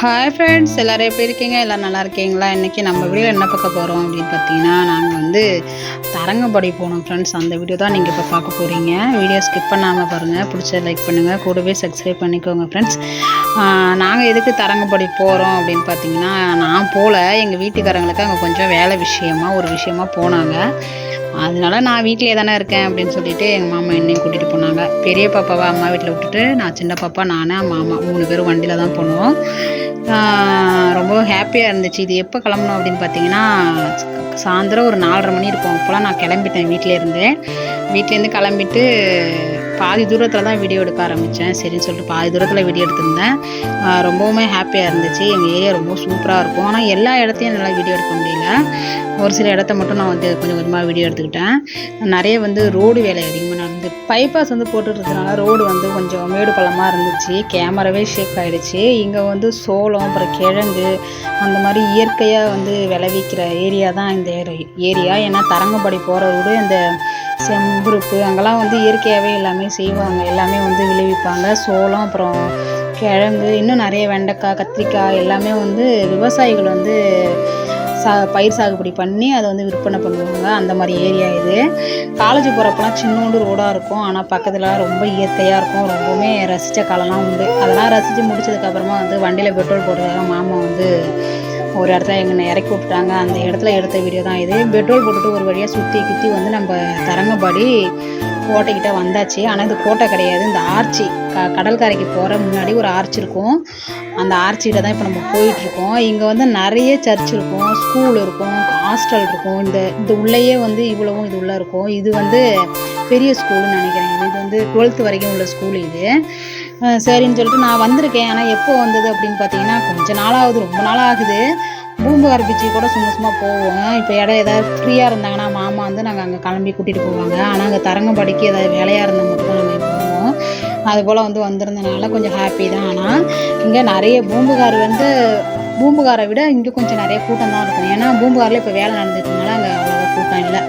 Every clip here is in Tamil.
ஹாய் ஃப்ரெண்ட்ஸ் எல்லோரும் எப்படி இருக்கீங்க? எல்லோரும் நல்லா இருக்கீங்களா? இன்றைக்கி நம்ம வீடியோ என்ன பார்க்க போகிறோம் அப்படின்னு பார்த்தீங்கன்னா நாங்கள் வந்து தரங்கப்படி போனோம் ஃப்ரெண்ட்ஸ் அந்த வீடியோ தான் நீங்கள் இப்போ பார்க்க போகிறீங்க வீடியோ ஸ்கிப் பண்ணாமல் பாருங்கள் பிடிச்ச லைக் பண்ணுங்கள் கூடவே சப்ஸ்கிரைப் பண்ணிக்கோங்க ஃப்ரெண்ட்ஸ் நாங்கள் எதுக்கு தரங்கப்படி போகிறோம் அப்படின்னு பார்த்தீங்கன்னா நான் போகல எங்கள் வீட்டுக்காரங்களுக்கு அங்கே கொஞ்சம் வேலை விஷயமா ஒரு விஷயமா போனாங்க. அதனால நான் வீட்டிலே தானே இருக்கேன் அப்படின்னு சொல்லிட்டு எங்கள் மாமா என்னையும் கூட்டிகிட்டு போனாங்க. பெரிய பாப்பாவை அம்மா வீட்டில் விட்டுட்டு நான் சின்ன பாப்பா நானே மாமா மூணு பேரும் வண்டியில் தான் போனோம். ரொம்ப ஹாப்பியாக இருந்துச்சு. இது எப்போ கிளம்பணும் அப்படின்னு பார்த்தீங்கன்னா சாயந்தரம் ஒரு நாலரை மணி இருக்கும். அப்போலாம் நான் கிளம்பிட்டேன் வீட்டிலேருந்து வீட்டிலேருந்து கிளம்பிட்டு பாதி தூரத்தில் தான் வீடியோ எடுக்க ஆரம்பித்தேன் சரின்னு சொல்லிட்டு பாதி தூரத்தில் வீடியோ எடுத்திருந்தேன். ரொம்பவுமே ஹாப்பியாக இருந்துச்சு. எங்கள் ஏரியா ரொம்ப சூப்பராக இருக்கும். ஆனால் எல்லா இடத்தையும் நல்லா வீடியோ எடுக்க முடியல. ஒரு சில இடத்த மட்டும் நான் வந்து கொஞ்சம் கொஞ்சமாக வீடியோ எடுத்துக்கிட்டேன். நிறைய வந்து ரோடு வேலை அதிகமாக நடந்து பைபாஸ் வந்து போட்டுருக்கிறதுனால ரோடு வந்து கொஞ்சம் மேடு பள்ளமாக இருந்துச்சு. கேமராவே ஷேக் ஆகிடுச்சு இங்கே வந்து சோளம் அப்புறம் கிழங்கு அந்த மாதிரி இயற்கையாக வந்து விளைவிக்கிற ஏரியா தான் இந்த ஏரியா ஏன்னா தரங்கம்படி போகிற ரோடு அந்த செம்பருப்பு அங்கெல்லாம் வந்து இயற்கையாகவே எல்லாமே செய்வாங்க. எல்லாமே வந்து விளைவிப்பாங்க. சோளம் அப்புறம் கிழங்கு இன்னும் நிறைய வெண்டைக்காய் கத்திரிக்காய் எல்லாமே வந்து விவசாயிகள் வந்து சா பயிர் சாகுபடி பண்ணி அதை வந்து விற்பனை பண்ணுவாங்க. அந்த மாதிரி ஏரியா இது. காலேஜ் போகிறப்பெல்லாம் சின்னோண்டு ரோடாக இருக்கும். ஆனால் பக்கத்தில் ரொம்ப இயற்கையாக இருக்கும். ரொம்பவுமே ரசித்த காலம்லாம் உண்டு. அதெல்லாம் ரசித்து முடிச்சதுக்கப்புறமா வந்து வண்டியில் பெட்ரோல் போடுறதுக்காக மாமா வந்து ஒரு இடத்துல எங்களை இறக்கி விட்டுட்டாங்க. அந்த இடத்துல எடுத்த வீடியோ தான் இது. பெட்ரோல் போட்டுட்டு ஒரு வழியாக சுற்றி குத்தி வந்து நம்ம தரங்கம்பாடி கோட்டைக்கிட்ட வந்தாச்சு. ஆனால் இது கோட்டை கிடையாது. இந்த ஆர்ச்சி க கடற்கரைக்கு போகிற முன்னாடி ஒரு ஆர்ச் இருக்கும். அந்த ஆர்ச்சிகிட்ட தான் இப்போ நம்ம போயிட்டுருக்கோம். இங்கே வந்து நிறைய சர்ச் இருக்கும். ஸ்கூல் இருக்கும். ஹாஸ்டல் இருக்கும். இந்த இது உள்ளேயே வந்து இவ்வளவும் இது உள்ளே இருக்கும். இது வந்து பெரிய ஸ்கூல்னு நினைக்கிறேன். இது வந்து டுவெல்த்து வரைக்கும் உள்ள ஸ்கூல் இது. சரின்னு சொல்லிட்டு நான் வந்திருக்கேன். ஆனால் எப்போ வந்தது அப்படின்னு பார்த்தீங்கன்னா கொஞ்சம் நாளாகுது ரொம்ப நாள் ஆகுது பூம்புகார் பீச்சு கூட சும்மா சும்மா போவோம். இப்போ இடம் ஏதாவது ஃப்ரீயாக இருந்தாங்கன்னா மாமா வந்து நாங்கள் அங்கே கிளம்பி கூட்டிகிட்டு போவாங்க. ஆனால் அங்கே தரங்கம்படிக்கு ஏதாவது வேலையாக இருந்தால் மட்டும் நாங்கள் போவோம் அது போல் வந்து வந்திருந்தனால கொஞ்சம் ஹாப்பி தான். ஆனால் இங்கே நிறைய பூம்புகார் வந்து பூம்புகாரை விட இங்கே கொஞ்சம் நிறைய கூட்டம் தான் இருக்கும். ஏன்னா பூம்புகாரில் இப்போ வேலை நடந்துட்டுனால அங்கே அவ்வளோ கூட்டம் இல்லை.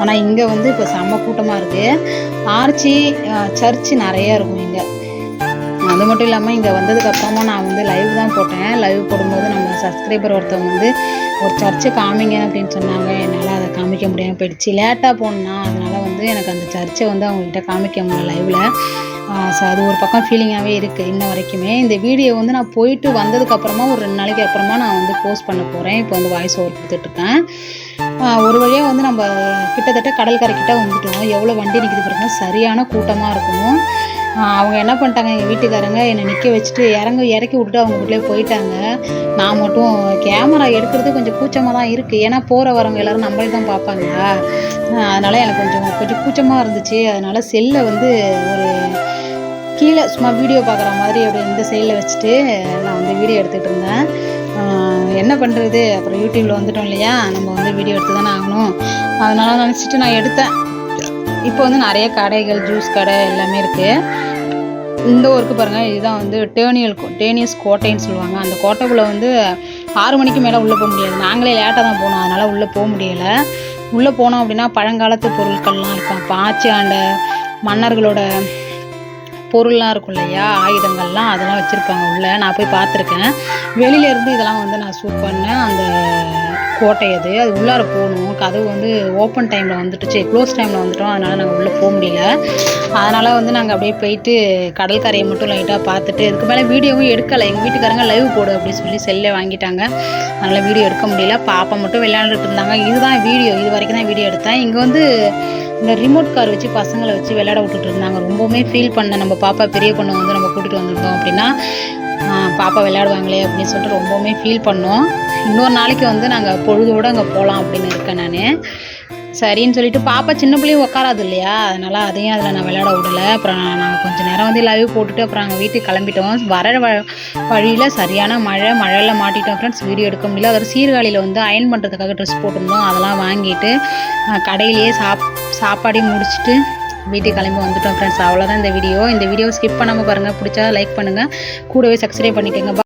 ஆனால் இங்கே வந்து இப்போ செம்ம கூட்டமாக இருக்குது ஆர்ச்சி சர்ச்சு நிறையா இருக்கும் இங்கே. அது மட்டும் இல்லாமல் இங்கே வந்ததுக்கப்புறமா நான் வந்து லைவ் தான் போட்டேன். லைவ் போடும்போது சப்ஸ்கிரைபர் ஒருத்தவங்க வந்து ஒரு சர்ச்சை காமிங்க அப்படின்னு சொன்னாங்க. என்னால் அதை காமிக்க முடியாமல் போயிடுச்சு. லேட்டாக போனேன்னா அதனால் வந்து எனக்கு அந்த சர்ச்சை வந்து அவங்கக்கிட்ட காமிக்க முடியல லைவில் ஸோ அது ஒரு பக்கம் ஃபீலிங்காகவே இருக்குது இன்ன வரைக்குமே. இந்த வீடியோ வந்து நான் போயிட்டு வந்ததுக்கப்புறமா ஒரு ரெண்டு நாளைக்கு அப்புறமா நான் வந்து போஸ்ட் பண்ண போகிறேன் இப்போ வந்து வாய்ஸ் ஓவர் கொடுத்துட்ருக்கேன். ஒரு வழியாக வந்து நம்ம கிட்டத்தட்ட கடற்கரை கிட்ட வந்துட்டோம். எவ்வளோ வண்டி நிற்கிது பாருங்க. சரியான கூட்டமாக இருக்கும். அவங்க என்ன பண்ணிட்டாங்க? எங்கள் வீட்டுக்காரங்க என்னை நிற்க வச்சுட்டு இறங்க இறக்கி விட்டுட்டு அவங்க வீட்டிலே போயிட்டாங்க. நான் மட்டும் கேமரா எடுக்கிறது கொஞ்சம் கூச்சமாக தான் இருக்குது ஏன்னா போகிற வரவங்க எல்லோரும் நம்மளே தான் பார்ப்பாங்களா? அதனால் எனக்கு கொஞ்சம் கொஞ்சம் கூச்சமாக இருந்துச்சு. அதனால் செல்லை வந்து ஒரு கீழே சும்மா வீடியோ பார்க்குற மாதிரி அப்படி இந்த சைடில் வச்சுட்டு நான் வந்து வீடியோ எடுத்துகிட்டு இருந்தேன். என்ன பண்ணுறது அப்புறம் யூடியூப்பில் வந்துட்டோம் இல்லையா? நம்ம வந்து வீடியோ எடுத்து தானே ஆகணும். அதனால் நினச்சிட்டு நான் எடுத்தேன். இப்போ வந்து நிறைய கடைகள் ஜூஸ் கடை எல்லாமே இருக்குது இந்த ஊருக்கு பாருங்கள் இதுதான் வந்து டேனியல் டேனியஸ் கோட்டைன்னு சொல்லுவாங்க. அந்த கோட்டைக்குள்ளே வந்து ஆறு மணிக்கு மேலே உள்ளே போக முடியாது. நாங்களே லேட்டாக தான் போனோம். அதனால் உள்ளே போக முடியலை. உள்ளே போனோம் அப்படின்னா பழங்காலத்து பொருட்கள்லாம் இருக்கும். அப்போ ஆட்சி ஆண்ட மன்னர்களோட பொருள்லாம் இருக்கும் இல்லையா? ஆயுதங்கள்லாம் அதெல்லாம் வச்சுருப்பாங்க உள்ளே. நான் போய் பார்த்துருக்கேன். வெளியிலேருந்து இதெல்லாம் வந்து நான் ஷூட் பண்ணேன். அந்த கோட்டை அது. அது உள்ளார போகணும். கதவு வந்து ஓப்பன் டைமில் வந்துட்டுச்சு. க்ளோஸ் டைமில் வந்துட்டோம். அதனால் நாங்கள் உள்ளே போக முடியல. அதனால் வந்து நாங்கள் அப்படியே போயிட்டு கடற்கரையை மட்டும் லைட்டாக பார்த்துட்டு இதுக்கு மேலே வீடியோவும் எடுக்கலை. எங்கள் வீட்டுக்காரங்க லைவ் போடு அப்படின்னு சொல்லி செல்லே வாங்கிட்டாங்க. அதனால் வீடியோ எடுக்க முடியல. பாப்பா மட்டும் விளையாண்டுட்டு இருந்தாங்க. இதுதான் வீடியோ இது வரைக்கும் தான் வீடியோ எடுத்தேன். இங்கே வந்து இந்த ரிமோட் கார் வச்சு பசங்களை வச்சு விளையாட விட்டுட்டு இருந்தாங்க. ரொம்பவுமே ஃபீல் பண்ண நம்ம பாப்பா பெரிய பொண்ணை வந்து நம்ம கூட்டிகிட்டு வந்திருந்தோம் அப்படின்னா பாப்பா விளையாடுவாங்களே அப்படின்னு சொல்லிட்டு ரொம்பவுமே ஃபீல் பண்ணோம். இன்னொரு நாளைக்கு வந்து நாங்கள் பொழுதோடு அங்கே போகலாம் அப்படின்னு இருக்கேன் நான். சரின்னு சொல்லிட்டு பாப்பா சின்ன பிள்ளையும் உட்காராது இல்லையா? அதனால் அதையும் அதில் நான் விளையாட விடலை. அப்புறம் நாங்கள் கொஞ்சம் நேரம் வந்து லைவ் போட்டுட்டு அப்புறம் அங்கே வீட்டுக்கு கிளம்பிட்டோம். வர வழியில் சரியான மழை மழையில் மாட்டிட்டோம் ஃப்ரெண்ட்ஸ் வீடியோ எடுக்க முடியல. அவர் சீர்காழியில் வந்து அயன் பண்ணுறதுக்காக ட்ரெஸ் போட்டிருந்தோம். அதெல்லாம் வாங்கிட்டு கடையிலேயே சாப் சாப்பாடையும் முடிச்சுட்டு வீட்டுக்கு கிளம்பி வந்துட்டோம் ஃப்ரெண்ட்ஸ் அவ்வளோதான் இந்த வீடியோ இந்த வீடியோ ஸ்கிப் பண்ணாமல் பாருங்கள் பிடிச்சா லைக் பண்ணுங்கள் கூடவே சப்ஸ்கிரைப் பண்ணிக்கோங்க.